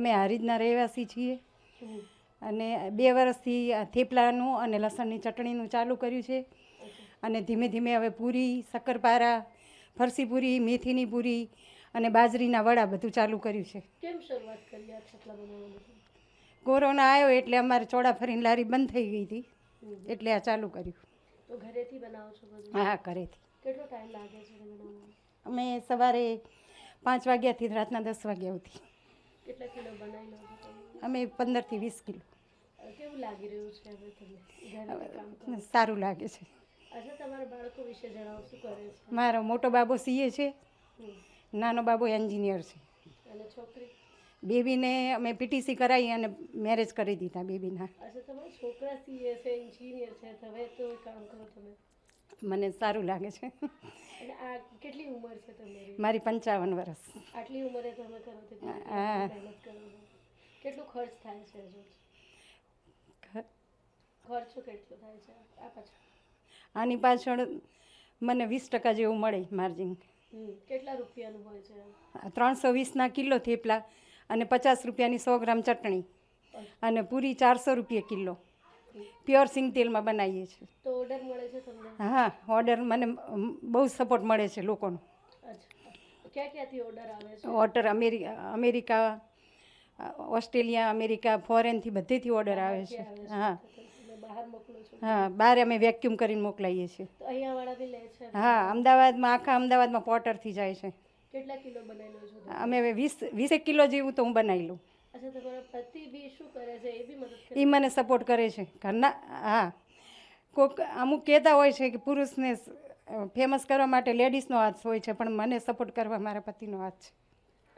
અમે હારીજના રહેવાસી છીએ. અને બે વર્ષથી આ થેપલાનું અને લસણની ચટણીનું ચાલુ કર્યું છે. અને ધીમે ધીમે હવે પૂરી શક્કરપારા ફરસી પૂરી મેથીની પૂરી અને બાજરીના વડા બધું ચાલુ કર્યું છે. કેમ શરૂઆત કરી આ થેપલા બનાવવાની? કોરોના આવ્યો એટલે અમારે ચોડા ફરીને લારી બંધ થઈ ગઈ હતી. એટલે આ ચાલુ કર્યું. તો ઘરેથી બનાવો છો બધું? હા ઘરેથી. કેટલો ટાઈમ લાગે છે અમે સવારે પાંચ વાગ્યાથી રાતના દસ વાગ્યા સુધી. કેટલા કિલો બનાવી લો છો તમે? અમે પંદરથી વીસ કિલો. કેવું લાગી રહ્યું છે હવે તમને? સારું લાગે છે. અચ્છા તમારા બાળકો વિશે જણાવો શું કરે છે? મારો મોટો બાબો સીએ છે. નાનો બાબો એન્જિનિયર છે. અને છોકરી? બેબીને અમે પીટીસી કરાવી અને મેરેજ કરી દીધા બેબીના. અચ્છા તમારા છોકરા સીએ છે એન્જિનિયર છે તો હવે તો કામ કરો તમે. મને સારું લાગે છે. અને આ કેટલી ઉંમર છે તમારી? મારી પંચાવન વર્ષ. આટલી ઉંમરે તમે કરો તો હા. મહેનત કરો છો? કેટલું ખર્ચ થાય છે હજુ? ખર્ચો કેટલો થાય છે? આ પાછળ. આની પાછળ મને વીસ ટકા જેવું મળે માર્જિન. કેટલા રૂપિયાનું હોય છે? ત્રણસો વીસના કિલો થેપલા અને પચાસ રૂપિયાની સો ગ્રામ ચટણી. અને પૂરી ચારસો રૂપિયા કિલો. પ્યોર સિંગ તેલમાં બનાવીએ છીએ. તો ઓર્ડર મળે છે તમને? હા ઓર્ડર મને બહુ સપોર્ટ મળે છે લોકોનો. ક્યાં ક્યાંથી ઓર્ડર આવે છે? Order America America Australia America ફોરેનથી બધેથી ઓર્ડર આવે છે? હા. હા બહાર અમે વેક્યુમ કરીને મોકલાવીએ છીએ. હા અમદાવાદમાં આખા અમદાવાદમાં પોટરથી જાય છે. કેટલા કિલો બનાવી લો છો અમે વીસ વીસેક કિલો જેવું તો હું બનાવી લઉં. અચ્છા તમારા પતિ બી શું કરે છે? એ બી મદદ એ મને સપોર્ટ કરે છે. ઘરના હા. કોઈક અમુક કહેતા હોય છે કે પુરુષને ફેમસ કરવા માટે લેડીઝનો હાથ હોય છે પણ મને સપોર્ટ કરવા મારા પતિનો હાથ છે.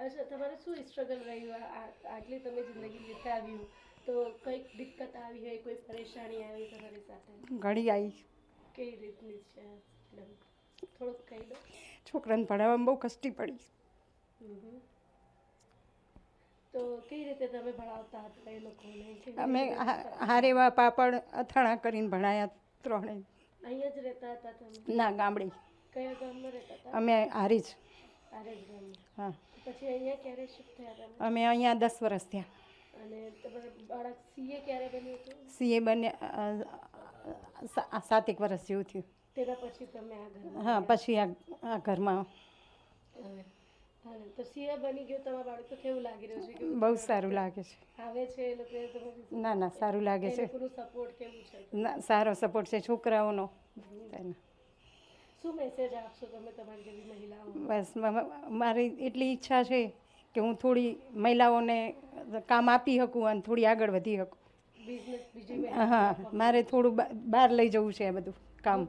અચ્છા તમારે શું સ્ટ્રગલ રહ્યું આ- આ- આટલી તમે જિંદગી વિતાવ્યું તો કંઈક દિક્કત આવી હોય કોઈ પરેશાની આવી તમારી સાથે? ઘડી આવી. કઈ રીતની છે? થોડુંક કહી દો. છોકરાને ભણાવવામાં બહુ કષ્ટી પડી. તો કઈ રીતે તમે ભણાવતા હતા એ લોકોને? અમે હારેવા પાપડ અથાણા કરીને ભણાયા ત્રણે. અહીંયા જ રહેતા હતા તમે? ના ગામડે. કયા ગામમાં રહેતા હતા? અમે હારી જ હા. પછી અહીંયા ક્યારે શિફ્ટ થયા તમે? અમે અહીંયા દસ વર્ષ થયા. અને બાળક સીએ ક્યારે બન્યું હતું? સીએ બને સાતેક વર્ષ જેવું થયું. તેના પછી તમે આ હા પછી આ આ ઘરમાં તો સીએ બની ગયો તમારા બાળક તો કેવું લાગી રહ્યું છે? બહુ સારું લાગે છે. આવે છે એ લોકો ના ના સારું લાગે છે. લોકોનું સપોર્ટ કેવું છે? ના સારો સપોર્ટ છે છોકરાઓનો. શું મેસેજ આપશો તમે તમારી જેવી મહિલાઓ? બસ મારી એટલી ઈચ્છા છે કે હું થોડી મહિલાઓને કામ આપી શકું અને થોડી આગળ વધી શકું. હા મારે થોડું બહાર લઈ જવું છે આ બધું કામ.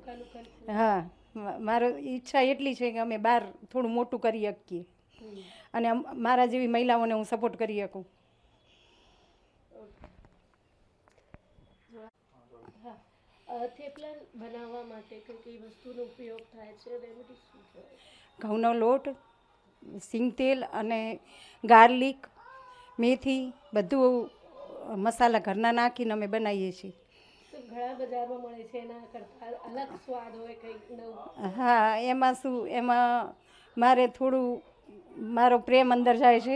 હા મારો ઈચ્છા એટલી છે કે અમે બહાર થોડું મોટું કરી શકીએ. અને મારા જેવી મહિલાઓને હું સપોર્ટ કરી શકું. થેપલા બનાવવા માટે કઈ કઈ વસ્તુનો ઉપયોગ થાય છે? રેમેડી શું છે? ઘઉંનો લોટ સિંગતેલ અને ગાર્લિક મેથી બધું મસાલા ઘરના નાખીને અમે બનાવીએ છીએ. ઘણા બજારમાં મળે છે એના કરતાં અલગ સ્વાદ હોય કંઈક નવું. હા એમાં શું એમાં મારે થોડું મારો પ્રેમ અંદર જાય છે.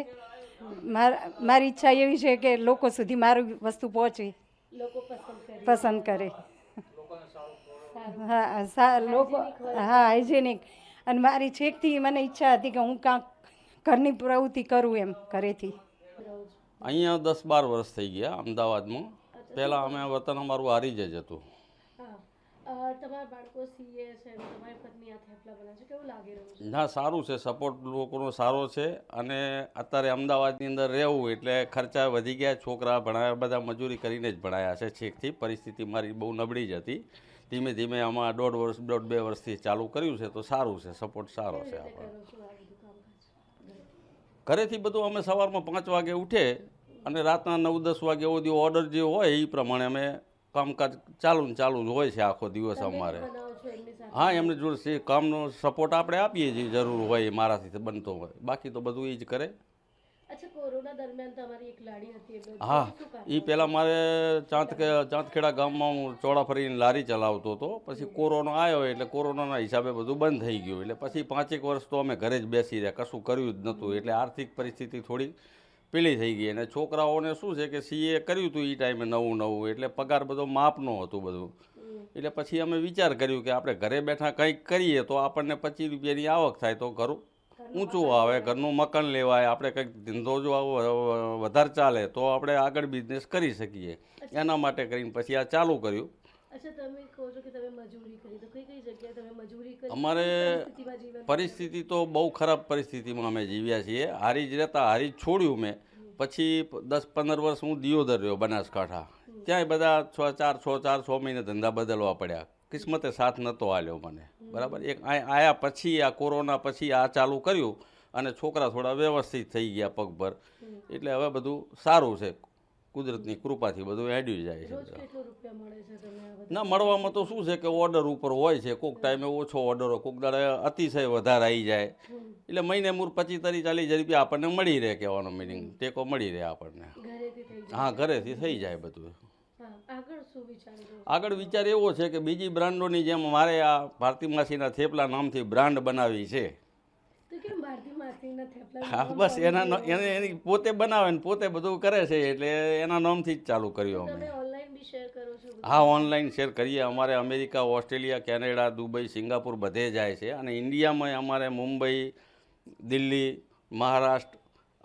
મારા મારી ઈચ્છા એવી છે કે લોકો સુધી મારું વસ્તુ પહોંચે. લોકો પસંદ કરે. પસંદ સારું હા સા લોકો હા હાઇજેનિક અને મારી છેકથી મને ઈચ્છા હતી કે હું કાંક ઘરની પ્રવૃત્તિ કરું એમ ઘરેથી. અહીંયા દસ બાર વર્ષ થઈ ગયા અમદાવાદમાં. પહેલાં અમે વતન અમારું હારીજ જ હતું. તમારા બાળકો સીએ છે તમારી પત્ની આ થેપલા બનાવે છે કેવું લાગી રહ્યું છે? ના સારું છે. સપોર્ટ લોકોનો સારો છે અને અત્યારે અમદાવાદની અંદર રહેવું એટલે ખર્ચા વધી ગયા. છોકરા ભણાવ્યા બધા મજૂરી કરીને જ ભણાયા છે છેકથી. પરિસ્થિતિ મારી બહુ નબળી જ હતી. ધીમે ધીમે આમાં દોઢ વર્ષ દોઢ બે વર્ષથી ચાલુ કર્યું છે તો સારું છે. સપોર્ટ સારો છે આપણો. ઘરેથી બધું અમે સવારમાં પાંચ વાગે ઉઠે અને રાતના નવ દસ વાગે સુધી ઓર્ડર જે હોય એ પ્રમાણે અમે કામકાજ ચાલુ ને ચાલુ જ હોય છે આખો દિવસ અમારે. હા એમને જોડે છે કામનો સપોર્ટ આપણે આપીએ છીએ જરૂર હોય મારાથી બનતો હોય. બાકી તો બધું એ જ કરે. હા એ પહેલાં મારે ચાંત ચાંતખેડા ગામમાં હું ચોળા ફરીને લારી ચલાવતો હતો. પછી કોરોના આવ્યો એટલે કોરોનાના હિસાબે બધું બંધ થઈ ગયું. એટલે પછી પાંચેક વર્ષ તો અમે ઘરે જ બેસી રહ્યા કશું કર્યું જ નહોતું. એટલે આર્થિક પરિસ્થિતિ થોડી પેલી થઈ ગઈ. અને છોકરાઓને શું છે કે સીએ કર્યું હતું એ ટાઈમે નવું નવું એટલે પગાર બધો માપનો હતું બધું. એટલે પછી અમે વિચાર કર્યું કે આપણે ઘરે બેઠા કંઈક કરીએ તો આપણને પચીસ રૂપિયાની આવક થાય તો ઘરું ઊંચું આવે ઘરનું મકાન લેવાય આપણે કંઈક ધંધો જો આવો વધારે ચાલે તો આપણે આગળ બિઝનેસ કરી શકીએ. એના માટે કરીને પછી આ ચાલુ કર્યું. અચ્છા તમે કહો છો કે તમે મજૂરી કરી તો કઈ કઈ જગ્યાએ તમે મજૂરી કરી? અમારે પરિસ્થિતિ તો બહુ ખરાબ પરિસ્થિતિમાં અમે જીવ્યા છીએ. હારી જ રહેતા હારી જ છોડ્યું મેં. પછી દસ પંદર વર્ષ હું દિયોદર રહ્યો બનાસકાંઠા. ત્યાંય બધા છ ચાર છ ચાર છ મહિને ધંધા બદલવા પડ્યા. કિસ્મતે સાથ નહોતો આલ્યો મને. બરાબર? એક આયા પછી આ કોરોના પછી આ ચાલુ કર્યું અને છોકરા થોડા વ્યવસ્થિત થઈ ગયા પગભર. એટલે હવે બધું સારું છે. કુદરતની કૃપાથી બધું એડ્યું જાય છે ના મળવામાં તો શું છે કે ઓર્ડર ઉપર હોય છે. કોઈક ટાઈમે ઓછો ઓર્ડર હોય કોઈક દાડે અતિશય વધારે આવી જાય. એટલે મહિને મૂળ પચીસ તારીખ ચાલીસ હજાર રૂપિયા આપણને મળી રહે કહેવાનો મિનિંગ ટેકો મળી રહે આપણને. હા ઘરેથી થઈ જાય બધું. આગળ વિચાર એવો છે કે બીજી બ્રાન્ડોની જેમ મારે આ ભારતી માસીના થેપલા નામથી બ્રાન્ડ બનાવી છે તો કેમ ભારતી માસીના થેપલા હા બસ એના એને એની પોતે બનાવે ને પોતે બધું કરે છે એટલે એના નામથી જ ચાલુ કર્યું અમે? હા ઓનલાઈન શેર કરીએ. અમારે America Australia Canada Dubai Singapore બધે જાય છે. અને ઇન્ડિયામાં અમારે મુંબઈ દિલ્હી મહારાષ્ટ્ર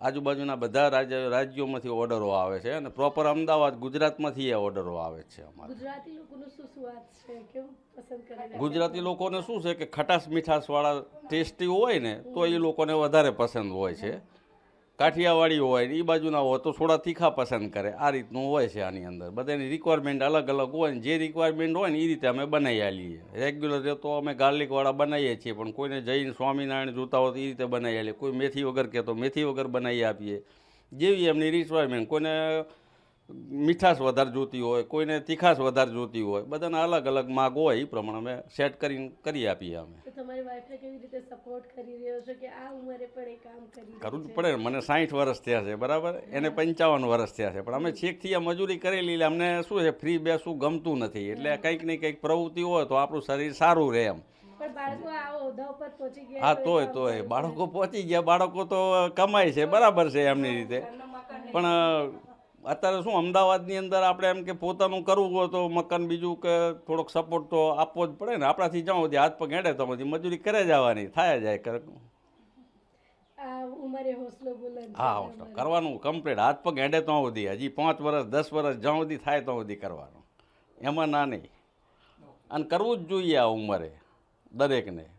આજુબાજુના બધા રાજ્ય રાજ્યોમાંથી ઓર્ડરો આવે છે અને પ્રોપર અમદાવાદ ગુજરાતમાંથી એ ઓર્ડરો આવે છે અમારે. ગુજરાતી લોકોનો શું સ્વાદ છે? કેવું પસંદ કરે ગુજરાતી લોકોને શું છે કે ખટાશ મીઠાશવાળા ટેસ્ટી હોય ને તો એ લોકોને વધારે પસંદ હોય છે. કાઠિયાવાડી હોય એ બાજુના હોય તો થોડા તીખા પસંદ કરે. આ રીતનું હોય છે આની અંદર. બધાની રિક્વાયરમેન્ટ અલગ અલગ હોય ને જે રિક્વાયરમેન્ટ હોય ને એ રીતે અમે બનાવી આલીએ. રેગ્યુલર તો અમે ગાર્લિકવાળા બનાવીએ છીએ, પણ કોઈને જૈન સ્વામિનારાયણ જોતા હોય તો એ રીતે બનાવી આલીએ. કોઈ મેથી વગર કહે તો મેથી વગર બનાવી આપીએ. જેવી એમની રિક્વાયરમેન્ટ કોઈને મીઠાશ વધારે જોતી હોય કોઈને તીખાશ વધારે જોતી હોય બધાના અલગ અલગ માગ હોય એ પ્રમાણે અમે સેટ કરીને કરી આપીએ અમે. તમારી વાઈફને કેવી રીતે સપોર્ટ કરી રહ્યો છો કે આ ઉંમરે પણ એ કામ કરી કરવું જ પડે મને સાઠ વર્ષ થયા છે બરાબર? એને પંચાવન વર્ષ થયા છે પણ અમે છેકથી આ મજૂરી કરેલી એટલે અમને શું છે ફ્રી બેસવું ગમતું નથી એટલે કંઈક ને કંઈક પ્રવૃત્તિ હોય તો આપણું શરીર સારું રહે એમ. હા તોય તોય બાળકો પહોંચી ગયા બાળકો તો કમાય છે બરાબર છે એમની રીતે. પણ અત્યારે શું અમદાવાદની અંદર આપણે એમ કે પોતાનું કરવું હોય તો મકાન બીજું કે થોડોક સપોર્ટ તો આપવો જ પડે ને. આપણાથી જાઉં સુધી હાથ પગ હેડે તો બધી મજૂરી કરે જવાની થાય જાય કર- હા હોસલો. કરવાનું કમ્પ્લીટ હાથ પગ હેડે તો સુધી. હજી પાંચ વર્ષ દસ વર્ષ જ્યાં સુધી થાય તો સુધી કરવાનું. એમાં ના નહીં. અને કરવું જ જોઈએ આ ઉંમરે દરેકને.